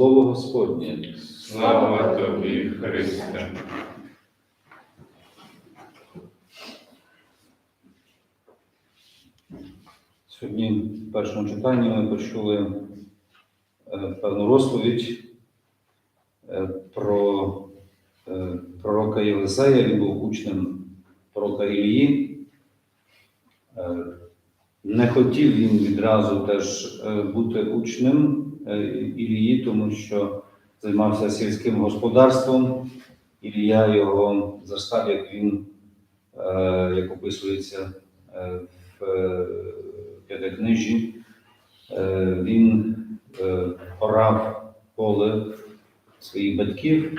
Слово Господнє. Слава тобі, Христе. Сьогодні в першому читанні ми почули е, певну розповідь е, про е, пророка Єлисея. Він був учнем пророка Ілії. Не хотів він відразу теж бути учнем Ілії, тому що займався сільським господарством. Ілія його застав, як він, е, як описується е, в е, п'ятикнижі, е, він е, орав поле своїх батьків,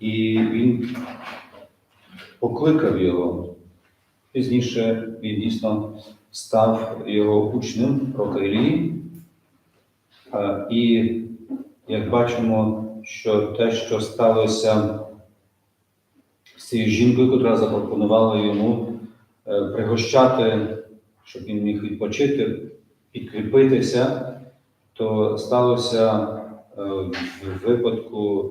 і він покликав його. Пізніше він дійсно став його учнем пророка Ілії. Е, І як бачимо, що те, що сталося з цією жінкою, яка запропонувала йому е, пригощати, щоб він міг відпочити, підкріпитися, то сталося е, в випадку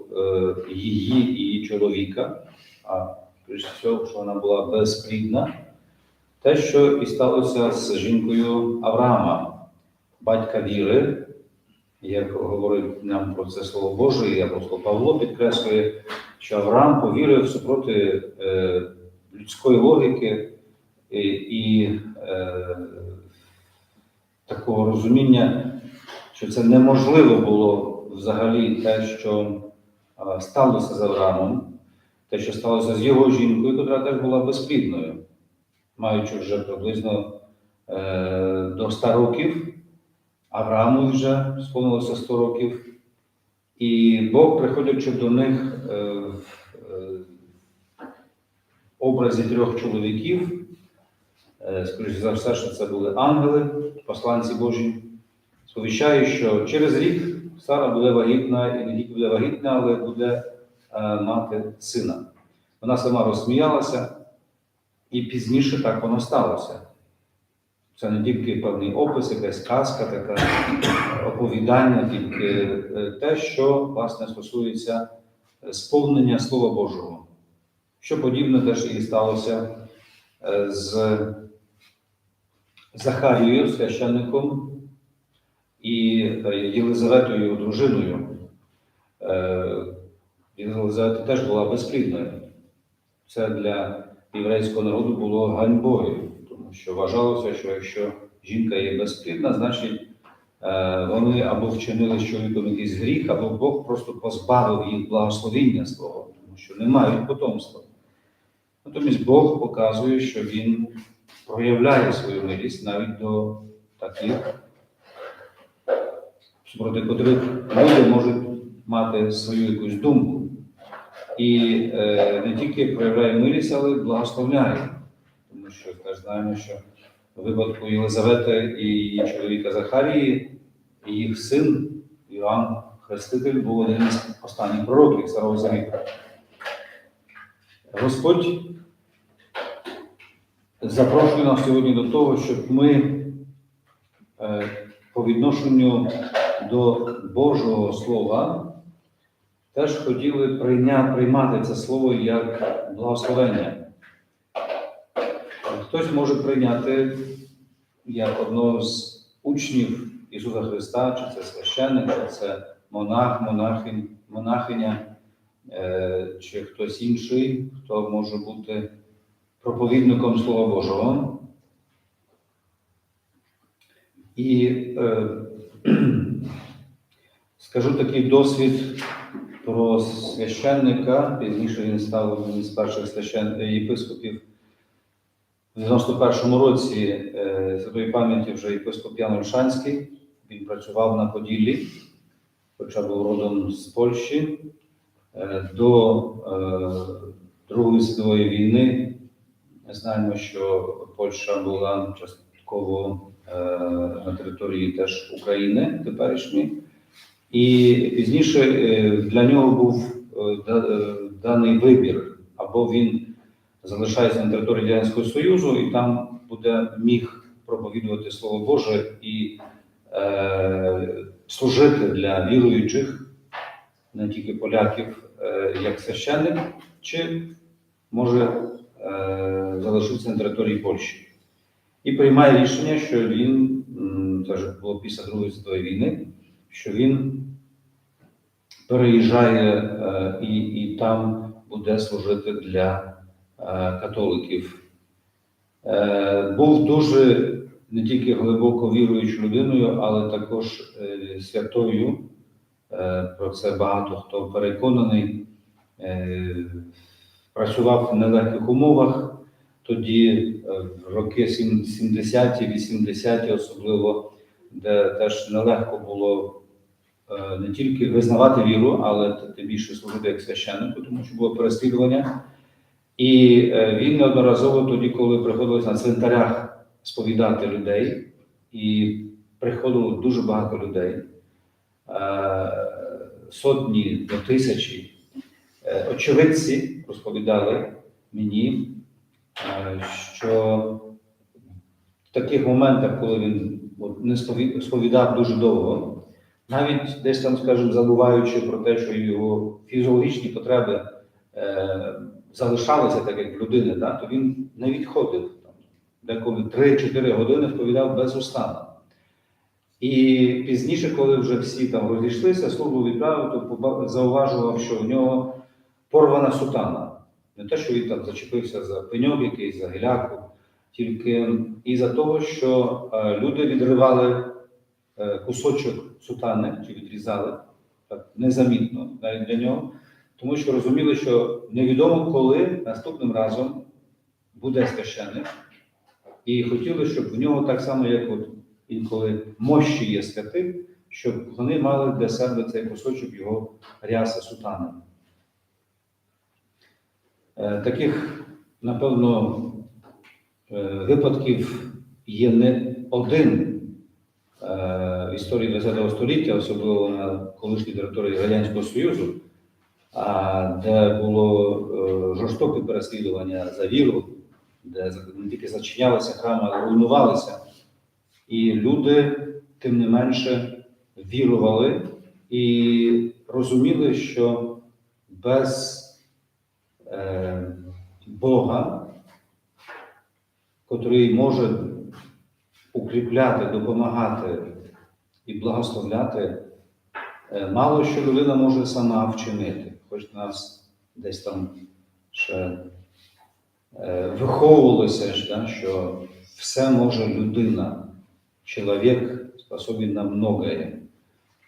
її і її чоловіка, а всього, що вона була безплідна, те, що і сталося з жінкою Авраама, батька віри, як говорить нам про це слово Боже, і апостол Павло підкреслює, що Авраам повірив супроти е, людської логіки і, і е, такого розуміння, що це неможливо було взагалі те, що е, сталося з Авраамом, те, що сталося з його жінкою, яка теж була безплідною, маючи вже приблизно е, до 100 років. Аврааму вже сповнилося 100 років, і Бог, приходячи до них е, в е, образі трьох чоловіків, е, скоріше за все, що це були ангели, посланці Божі, сповіщає, що через рік Сара буде вагітна, і не тільки буде вагітна, але буде мати сина. Вона сама розсміялася, і пізніше так воно сталося. Це не тільки певний опис, якась казка, таке оповідання, тільки е, те, що власне стосується е, сповнення Слова Божого. Що подібне теж і сталося е, з Захарією, священником, і Єлизаветою, дружиною. Єлизавета теж була безплідною. Це для єврейського народу було ганьбою, що вважалося, що якщо жінка є безплідна, значить е, вони або вчинили чоловіком якийсь гріх, або Бог просто позбавив їх благословіння свого, тому що не мають потомства. Натомість Бог показує, що Він проявляє свою милість навіть до таких, проти котрих люди можуть мати свою якусь думку. І е, не тільки проявляє милість, але й благословляє. Тому що теж знаємо, що в випадку Єлизавети і її чоловіка Захарії, їх син Іоанн Хреститель був один із останніх пророків Старого Завіту. Господь запрошує нас сьогодні до того, щоб ми е, по відношенню до Божого Слова теж хотіли прийня, приймати це слово як благословення. Хтось може прийняти як одного з учнів Ісуса Христа, чи це священник, чи це монах, монахинь, монахиня, е, чи хтось інший, хто може бути проповідником Слова Божого. І е, скажу такий досвід про священника. Пізніше він став одним з перших священ... єпископів у 91-му році е, святої пам'яті вже єпископ Ян Ольшанський. Він працював на Поділлі, хоча був родом з Польщі. Е, До е, Другої світової війни ми знаємо, що Польща була частково на території теж України теперішньої. І пізніше для нього був да- даний вибір, або він залишається на території Радянського Союзу і там буде міг проповідувати Слово Боже і е, служити для віруючих не тільки поляків е, як священник, чи може е, залишитися на території Польщі. І приймає рішення, що він, це ж було після Другої світової війни, що він переїжджає е, і, і там буде служити для католиків. Е, Був дуже не тільки глибоко віруючою людиною, але також е, святою. Е, Про це багато хто переконаний. Е, Працював в нелегких умовах. Тоді е, в роки 70-ті, 80-ті особливо, де теж нелегко було е, не тільки визнавати віру, але тим більше служити як священнику, тому що було переслідування. І е, він неодноразово тоді, коли приходилось на цвинтарях сповідати людей, і приходило дуже багато людей, е, сотні до тисячі. Е, Очевидці розповідали мені, що в таких моментах, коли він не сповідав дуже довго, навіть десь там, скажімо, забуваючи про те, що його фізіологічні потреби залишалися так, як в людини, да, то він не відходив. Там, деколи 3-4 години сповідав без устану. І пізніше, коли вже всі там розійшлися, службу відправив, то зауважував, що в нього порвана сутана. Не те, що він там зачепився за пеньок якийсь, за гіляку, тільки із-за того, що е, люди відривали е, кусочок сутани чи відрізали так, незамітно навіть для нього, тому що розуміли, що невідомо коли наступним разом буде священник, і хотіли, щоб в нього так само, як от інколи мощі є святих, щоб вони мали для себе цей кусочок його ряси сутани. Е, Таких, напевно, е, випадків є не один е, в історії ХХ століття, особливо на колишній території Радянського Союзу, де було е, жорстоке переслідування за віру, де не тільки зачинялися храми, руйнувалися. І люди, тим не менше, вірували і розуміли, що без е, Бога, котрий може укріпляти, допомагати і благословляти, е, мало що людина може сама вчинити, хоч нас десь там ще е, виховувалося, да, що все може людина, чоловік способен на многое.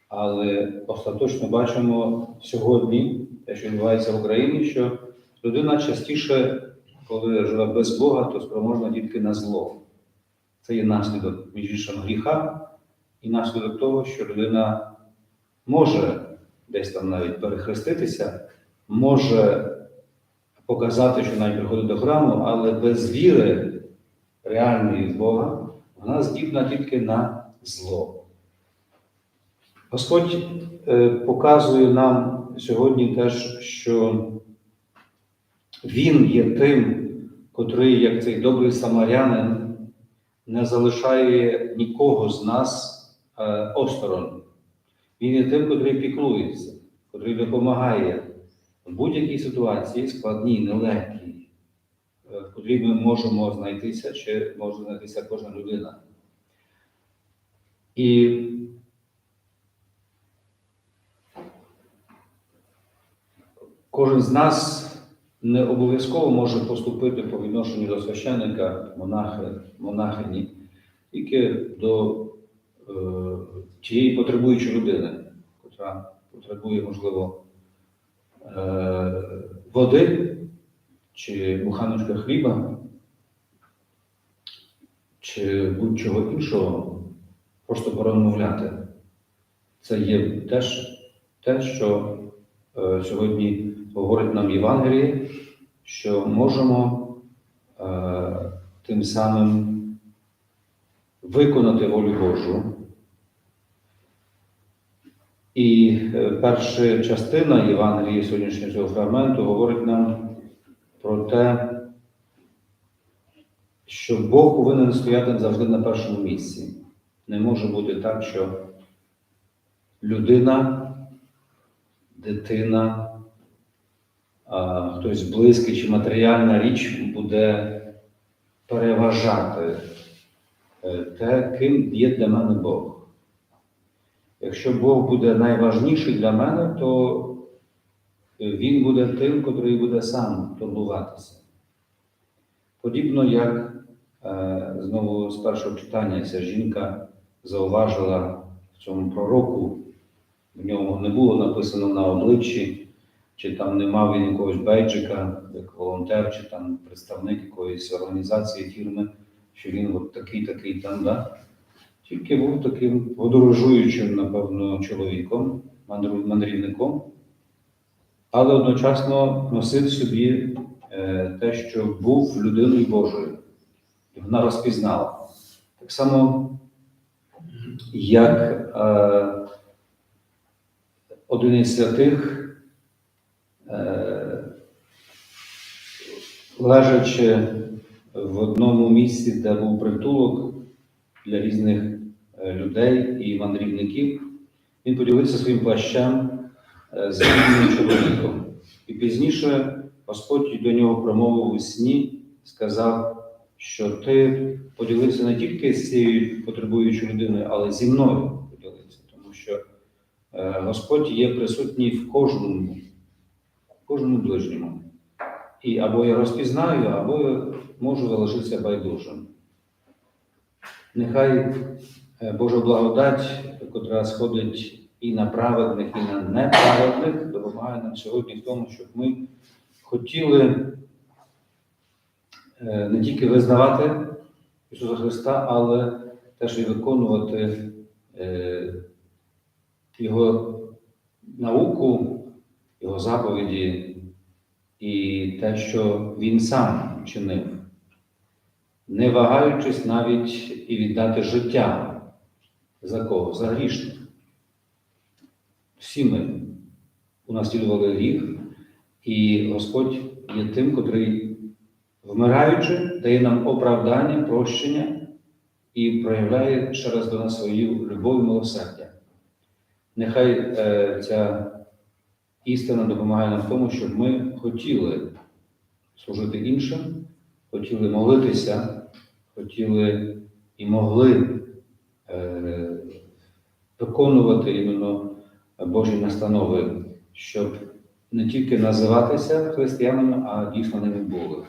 Але остаточно бачимо сьогодні, те, що відбувається в Україні, що людина частіше, коли живе без Бога, то спроможна тільки на зло. Це є наслідок між іншим гріха і наслідок того, що людина може десь там навіть перехреститися, може показати, що навіть приходить до храму, але без віри реальної в Бога, вона здібна тільки на зло. Господь е, показує нам сьогодні теж, що Він є тим, котрий, як цей добрий самарянин, не залишає нікого з нас е, осторонь. Він є тим, котрий піклується, котрий допомагає в будь-якій ситуації, складній, нелегкій, е, в котрій ми можемо знайтися, чи може знайтися кожна людина. І кожен з нас не обов'язково може поступити по відношенню до священника, монахи, монахині, тільки до е, тієї потребуючої людини, яка потребує, можливо, е, води чи буханочка хліба, чи будь-чого іншого, просто порозмовляти. Це є теж те, що е, сьогодні говорить нам Євангеліє, що можемо е, тим самим виконати волю Божу. І е, перша частина Євангелії сьогоднішнього цього фрагменту говорить нам про те, що Бог повинен стояти завжди на першому місці. Не може бути так, що людина дитина, хтось близький чи матеріальна річ буде переважати е, те, ким є для мене Бог. Якщо Бог буде найважніший для мене, то він буде тим, котрий буде сам турбуватися. Подібно як е, знову з першого читання ця жінка зауважила в цьому пророку, в ньому не було написано на обличчі, чи там не мав він якогось бейджика, як волонтер, чи там представник якоїсь організації фірми, що він от такий, такий там, да? Тільки був таким подорожуючим, напевно, чоловіком, мандрівником, але одночасно носив собі е, те, що був людиною Божою. І вона розпізнала. Так само, як е, один із святих, е, лежачи в одному місці, де був притулок для різних людей і мандрівників, він поділився своїм плащем е, з бідним чоловіком. І пізніше Господь до нього промовив у сні, сказав, що ти поділився не тільки з цією потребуючою людиною, але зі мною поділився, тому що е, Господь є присутній в кожному, в кожному ближньому. І або я розпізнаю, або можу залишитися байдужим. Нехай е, Божа благодать, котра сходить і на праведних, і на неправедних, допомагає нам сьогодні в тому, щоб ми хотіли е, не тільки визнавати Ісуса Христа, але теж і виконувати е, Його науку, Його заповіді і те, що Він сам чинив, не вагаючись навіть і віддати життя за кого? За грішних. Всі ми унаслідували гріх, і Господь є тим, котрий, вмираючи, дає нам оправдання, прощення і проявляє ще раз до нас свою любов і милосердя. Нехай е, ця істина допомагає нам в тому, щоб ми хотіли служити іншим, хотіли молитися, хотіли і могли виконувати іменно Божі настанови, щоб не тільки називатися християнами, а дійсно ними були.